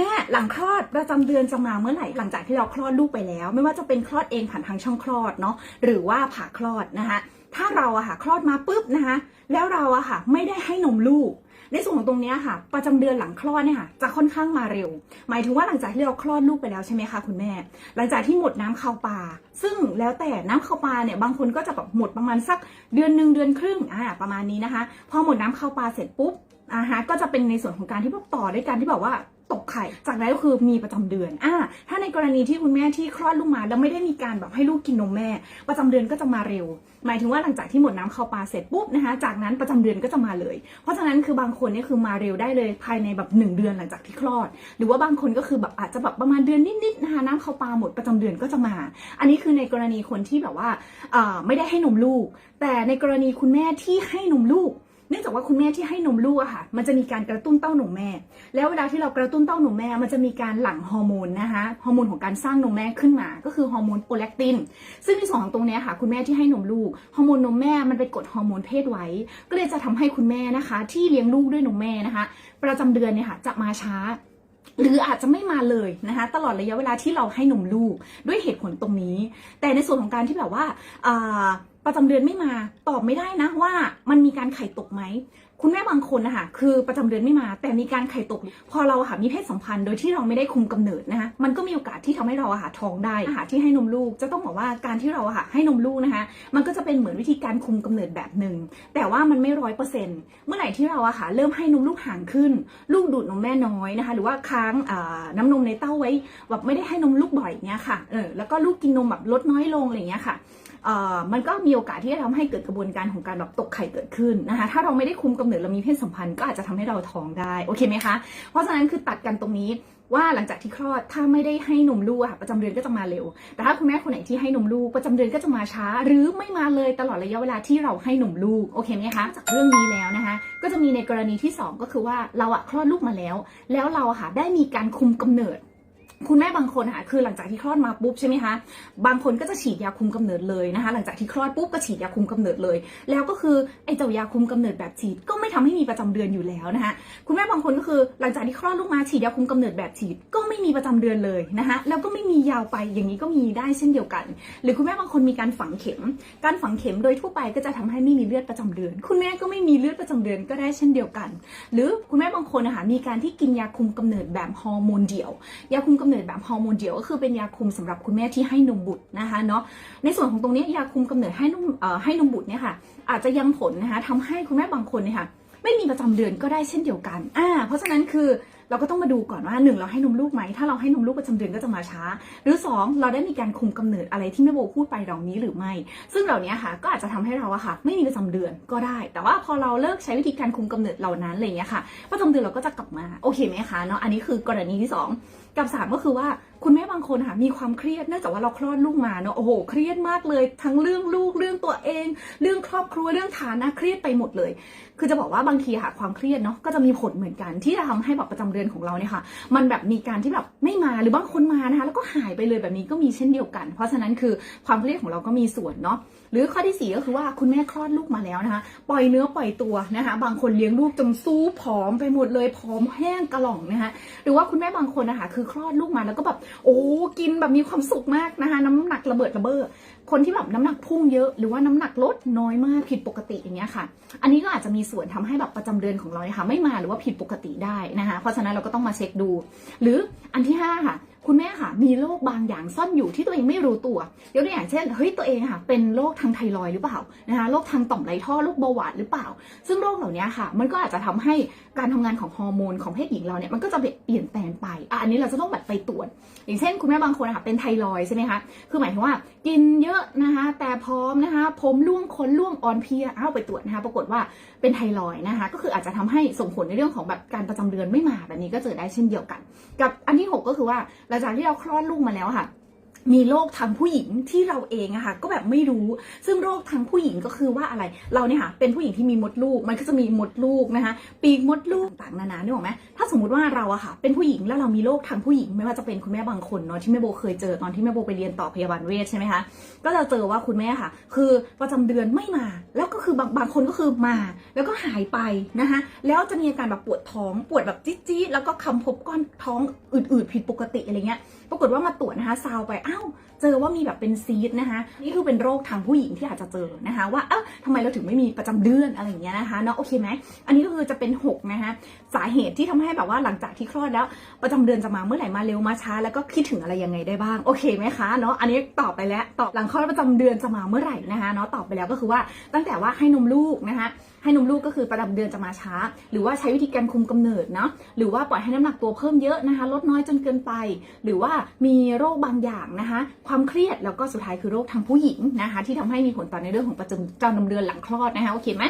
แม่หลังคลอดประจำเดือนจะมาเมื่อไหร่หลังจากที่เราคลอดลูกไปแล้ว ไม่ว่าจะเป็นคลอดเองผ่านทางช่องคลอดเนาะหรือว่าผ่าคลอดนะคะถ้าเราอะค่ะคลอดมาปุ๊บนะคะแล้วเราอะค่ะไม่ได้ให้นมลูก ในส่วนของตรงนี้ค่ะ ประจำเดือนหลังคลอดเนี่ยค่ะจะค่อนข้างมาเร็ว หมายถึงว่าหลังจากที่เราคลอดลูกไปแล้วใช่ไหมคะคุณแม่ หลังจากที่หมดน้ำเข้าปลาซึ่งแล้วแต่น้ำเข้าปลาเนี่ยบางคนก็จะแบบหมดประมาณสักเดือนหนึ่งเดือนครึ่งอ่าประมาณนี้นะคะ พอหมดน้ำเข้าปลาเสร็จปุ๊บอ่าฮะก็จะเป็นในส่วนของการที่บอกต่อด้วยการที่แบบว่า ตกไข่ จากนั้นก็คือมีประจำเดือนอ่าถ้าในกรณีที่คุณแม่ที่คลอดลูกมาแล้วไม่ได้มีการแบบให้ลูกกินนมแม่ ประจำเดือนก็จะมาเร็ว หมายถึงว่าหลังจากที่หมดน้ำเข้าปลาเสร็จปุ๊บนะคะ จากนั้นประจำเดือนก็จะมาเลย เพราะฉะนั้นคือบางคนเนี่ยคือมาเร็วได้เลยภายในแบบหนึ่งเดือนหลังจากที่คลอด หรือว่าบางคนก็คือแบบอาจจะแบบประมาณเดือนนิดๆนะคะน้ำเข้าปลาหมดประจำเดือนก็จะมา อันนี้คือในกรณีคนที่แบบว่าอ่อไม่ได้ให้นมลูก แต่ในกรณีคุณแม่ที่ให้นมลูก เนื่องจากว่าคุณแม่ที่ให้นมลูกอะค่ะ มันจะมีการกระตุ้นเต้านมแม่ แล้วเวลาที่เรากระตุ้นเต้านมแม่ มันจะมีการหลั่งฮอร์โมนนะคะฮอร์โมนของการสร้างนมแม่ขึ้นมา ก็คือฮอร์โมนโปรแลคติน ซึ่งในส่วนของตรงนี้ค่ะ คุณแม่ที่ให้นมลูกฮอร์โมนนมแม่มันไปกดฮอร์โมนเพศไว้ ก็เลยจะทำให้คุณแม่นะคะ ที่เลี้ยงลูกด้วยนมแม่นะคะ ประจำเดือนเนี่ยค่ะจะมาช้าหรืออาจจะไม่มาเลยนะคะตลอดระยะเวลาที่เราให้นมลูกด้วยเหตุผลตรงนี้ แต่ในส่วนของการที่แบบว่าอ่า ประจำเดือนไม่มา ตอบไม่ได้นะว่ามันมีการไข่ตกไหม คุณแม่บางคนนะคะคือประจำเดือนไม่มา แต่มีการไข่ตก พอเราค่ะมีเพศสัมพันธ์โดยที่เราไม่ได้คุมกำเนิดนะคะมันก็มีโอกาสที่ทำให้เราอะค่ะท้องได้อาหารที่ให้นมลูก จะต้องบอกว่าการที่เราค่ะให้นมลูกนะคะมันก็จะเป็นเหมือนวิธีการคุมกำเนิดแบบหนึ่งแต่ว่ามันไม่ร้อยเปอร์เซ็นต์เมื่อไหร่ที่เราค่ะเริ่มให้นมลูกห่างขึ้น ลูกดูดนมแม่น้อยนะคะ หรือว่าค้างน้ำนมในเต้าไว้แบบไม่ได้ให้นมลูกบ่อยเนี้ยค่ะเออแล้วก็ลูกกินนมแบบลดน้อยลงอะไรเงี้ยค่ะเออมันก็มีโอกาสที่จะทำให้เกิดกระบวนการของการแบบตกไข่เกิดขึ้นนะคะ ถ้าเราไม่ได้คุมกำเนิดเรามีเพศสัมพันธ์ก็อาจจะทำให้เราท้องได้โอเคไหมคะ เพราะฉะนั้นคือตัดกันตรงนี้ว่าหลังจากที่คลอดถ้าไม่ได้ให้นมลูกค่ะประจำเดือนก็จะมาเร็ว แต่ถ้าคุณแม่คนไหนที่ให้นมลูกประจำเดือนก็จะมาช้า หรือไม่มาเลยตลอดระยะเวลาที่เราให้นมลูกโอเคไหมคะจากเรื่องนี้แล้วนะคะ ก็จะมีในกรณีที่สองก็คือว่าเราอะคลอดลูกมาแล้ว แล้วเราอะค่ะได้มีการคุมกำเนิด คุณแม่บางคนค่ะคือหลังจากที่คลอดมาปุ๊บใช่ไหมคะบางคนก็จะฉีดยาคุมกำเนิดเลยนะคะ หลังจากที่คลอดปุ๊บก็ฉีดยาคุมกำเนิดเลย แล้วก็คือไอ้เจ้ายาคุมกำเนิดแบบฉีดก็ไม่ทำให้มีประจำเดือนอยู่แล้วนะคะคุณแม่บางคนก็คือหลังจากที่คลอดลูกมาฉีดยาคุมกำเนิดแบบฉีดก็ไม่มีประจำเดือนเลยนะคะแล้วก็ไม่มียาวไปอย่างนี้ก็มีได้เช่นเดียวกัน หรือคุณแม่บางคนมีการฝังเข็ม การฝังเข็มโดยทั่วไปก็จะทำให้ไม่มีเลือดประจำเดือน คุณแม่ก็ไม่มีเลือดประจำเดือนก็ได้เช่นเดียวกัน หรือคุณแม่บางคนนะคะมีการที่กินยาคุมกำเนิดแบบฮอร์โมนเดี่ยวยาคุมกำเนิดแบบฮอร์โมนเดี่ยวก็คือเป็นยาคุมสำหรับคุณแม่ที่ให้นมบุตรนะคะเนาะในส่วนของตรงนี้ยาคุมกำเนิดให้นมให้นมบุตรเนี่ยค่ะ อาจจะยังผลนะคะทำให้คุณแม่บางคนเนี่ยค่ะไม่มีประจำเดือนก็ได้เช่นเดียวกัน อ่า เพราะฉะนั้นคือเราก็ต้องมาดูก่อนว่าหนึ่งเราให้นมลูกไหม ถ้าเราให้นมลูกประจำเดือนก็จะมาช้า หรือสองเราได้มีการคุมกำเนิดอะไรที่แม่โบพูดไปเหล่านี้หรือไม่ ซึ่งเหล่านี้ค่ะก็อาจจะทำให้เราอะค่ะ ไม่มีประจำเดือนก็ได้ แต่ว่าพอเราเลิกใช้วิธีการคุมกำเนิดเหล่านั้นอะไรอย่างเงี้ยค่ะประจำเดือนเราก็จะกลับมา โอเคไหมคะเนาะ อันนี้คือกรณีที่สองกับสามก็คือว่าคุณแม่บางคนค่ะมีความเครียดเนื่องจากว่าเราคลอดลูกมาเนาะโอ้โหเครียดมากเลย ทั้งเรื่องลูกเรื่องตัวเอง เรื่องครอบครัวเรื่องฐานะเครียดไปหมดเลย คือจะบอกว่าบางทีค่ะความเครียดเนาะก็จะมีผลเหมือนกัน ที่จะทำให้แบบประจำเดือนของเราเนี่ยค่ะ มันแบบมีการที่แบบไม่มาหรือบางคนมานะคะแล้วก็หายไปเลยแบบนี้ก็มีเช่นเดียวกัน เพราะฉะนั้นคือความเครียดของเราก็มีส่วนเนาะหรือข้อที่สี่ก็คือว่าคุณแม่คลอดลูกมาแล้วนะคะปล่อยเนื้อปล่อยตัวนะคะ บางคนเลี้ยงลูกจนซูผอมไปหมดเลยผอมแห้งกระหล่องนะคะหรือว่าคุณแม่บางคนนะคะคือคลอดลูกมาแล้วก็แบบโอ้กินแบบมีความสุขมากนะคะ น้ำหนักระเบิดระเบ้อคนที่แบบน้ำหนักพุ่งเยอะหรือว่าน้ำหนักลดน้อยมากผิดปกติอย่างเงี้ยค่ะ อันนี้ก็อาจจะมีส่วนทำให้แบบประจำเดือนของเราเนี่ยค่ะไม่มาหรือว่าผิดปกติได้นะคะ เพราะฉะนั้นเราก็ต้องมาเช็คดู หรืออันที่ห้าค่ะ คุณแม่ค่ะมีโรคบางอย่างซ่อนอยู่ที่ตัวเองไม่รู้ตัวยกตัวอย่างเช่นเฮ้ยตัวเองค่ะ เป็นโรคทางไทรอยหรือเปล่านะคะโรคทางต่อมไรท่อโรคเบาหวานหรือเปล่า ซึ่งโรคเหล่านี้ค่ะ มันก็อาจจะทำให้การทำงานของฮอร์โมนของเพศหญิงเราเนี่ยมันก็จะเปลี่ยนแปลงไปอะอันนี้เราจะต้องแบบไปตรวจ อย่างเช่น คุณแม่บางคนนะคะเป็นไทรอยใช่ไหมคะคือหมายถึงว่ากินเยอะนะคะแต่พร้อมนะคะผมร่วงขนร่วงอ่อนเพลียอ้าวไปตรวจนะคะปรากฏว่าเป็นไทรอยนะคะก็คืออาจจะทำให้ส่งผลในเรื่องของแบบการประจำเดือนไม่มาแบบนี้ก็เจอได้เช่นเดียวกัน กับอันที่หกก็คือว่าหลังจากที่เราคลอดลูกมาแล้วค่ะ มีโรคทางผู้หญิงที่เราเองอะค่ะก็แบบไม่รู้ ซึ่งโรคทางผู้หญิงก็คือว่าอะไรเราเนี่ยค่ะเป็นผู้หญิงที่มีมดลูก มันก็จะมีมดลูกนะคะปีกมดลูกต่างๆนานาเนี่ยหรอกไหมถ้าสมมติว่าเราอะค่ะ เป็นผู้หญิงแล้วเรามีโรคทางผู้หญิง ไม่ว่าจะเป็นคุณแม่บางคนเนาะที่แม่โบเคยเจอตอนที่แม่โบไปเรียนต่อพยาบาลเวชใช่ไหมคะก็จะเจอว่าคุณแม่ค่ะ คือประจำเดือนไม่มา แล้วก็คือบางบางคนก็คือมา แล้วก็หายไปนะคะแล้วจะมีอาการแบบปวดท้องปวดแบบจี๊ดๆแล้วก็คำพบก้อนท้องอืดๆผิดปกติอะไรเงี้ยปรากฏว่ามาตรวจนะคะซาวไปอ้าวเจอว่ามีแบบเป็นซีดนะคะนี่คือเป็นโรคทางผู้หญิงที่อาจจะเจอนะคะว่าเอ้าทำไมเราถึงไม่มีประจำเดือนอะไรอย่างเงี้ยนะคะเนาะโอเคไหมอันนี้ก็คือจะเป็นหกนะคะสาเหตุที่ทำให้แบบว่าหลังจากที่คลอดแล้ว ประจำเดือนจะมาเมื่อไหร่มาเร็วมาช้า แล้วก็คิดถึงอะไรยังไงได้บ้างโอเคไหมคะเนาะอันนี้ตอบไปแล้วตอบหลังคลอดประจำเดือนจะมาเมื่อไหร่นะคะเนาะตอบไปแล้วก็คือว่าตั้งแต่ว่าให้นมลูกนะคะให้นมลูกก็คือประจำเดือนจะมาช้า หรือว่าใช้วิธีการคุมกำเนิดเนาะหรือว่าปล่อยให้น้ำหนักตัวเพิ่มเยอะนะคะลดน้อยจนเกินไป หรือว่ามีโรคบางอย่างนะคะ ความเครียดแล้วก็สุดท้ายคือโรคทางผู้หญิงนะคะ ที่ทำให้มีผลต่อในเรื่องของประจำประจำเดือนหลังคลอดนะคะโอเคไหม